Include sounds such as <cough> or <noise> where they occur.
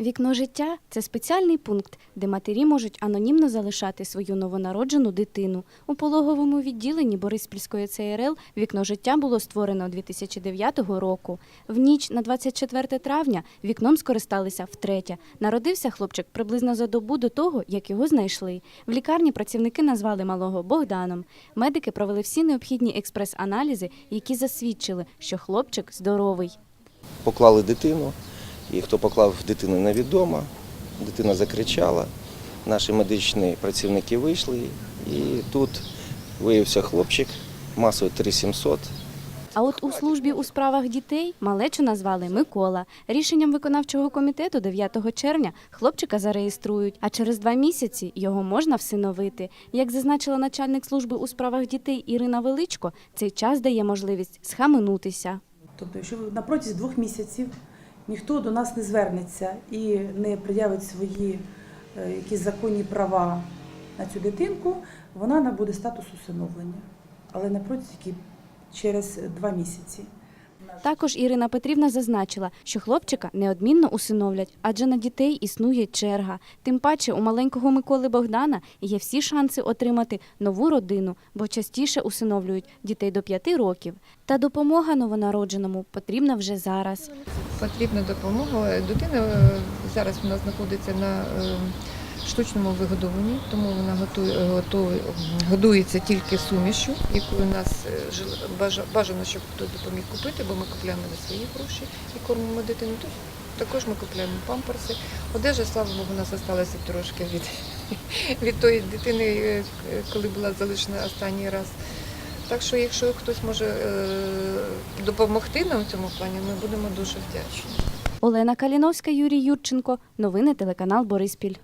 Вікно життя це спеціальний пункт, де матері можуть анонімно залишати свою новонароджену дитину. У пологовому відділенні Бориспільської ЦРЛ вікно життя було створено 2009 року. В ніч на 24 травня вікном скористалися втретє. Народився хлопчик приблизно за добу до того, як його знайшли. В лікарні працівники назвали малого Богданом. Медики провели всі необхідні експрес-аналізи, які засвідчили, що хлопчик здоровий. Поклали дитину, і хто поклав дитину невідомо. Дитина закричала. Наші медичні працівники вийшли, і тут виявився хлопчик масою 3700. А от у службі у справах дітей малечу назвали Микола. Рішенням виконавчого комітету 9 червня хлопчика зареєструють, а через два місяці його можна всиновити. Як зазначила начальник служби у справах дітей Ірина Величко, цей час дає можливість схаменутися. Тобто, якщо на протязі двох місяців ніхто до нас не звернеться і не приявить свої е, якісь законні права на цю дитинку, вона набуде статус усиновлення. Але на протязі через два місяці. Також Ірина Петрівна зазначила, що хлопчика неодмінно усиновлять, адже на дітей існує черга. Тим паче у маленького Миколи Богдана є всі шанси отримати нову родину, бо частіше усиновлюють дітей до 5 років. Та допомога новонародженому потрібна вже зараз. Потрібна допомога. Дитина е, зараз у нас знаходиться на е, штучному вигодованні, тому вона готує, готує, годується тільки сумішю, яку у нас е, бажа- бажано, щоб хтось допоміг купити, бо ми купуємо на свої гроші і кормимо дитину. Тож Також ми купуємо памперси. Одежа, слава Богу, у нас залишилася трошки від, <laughs> від тої дитини, е, коли була залишена останній раз. Так що, якщо хтось може е, допомогти нам в цьому плані, ми будемо дуже вдячні. Олена Каліновська, Юрій Юрченко. Новини телеканал Бориспіль.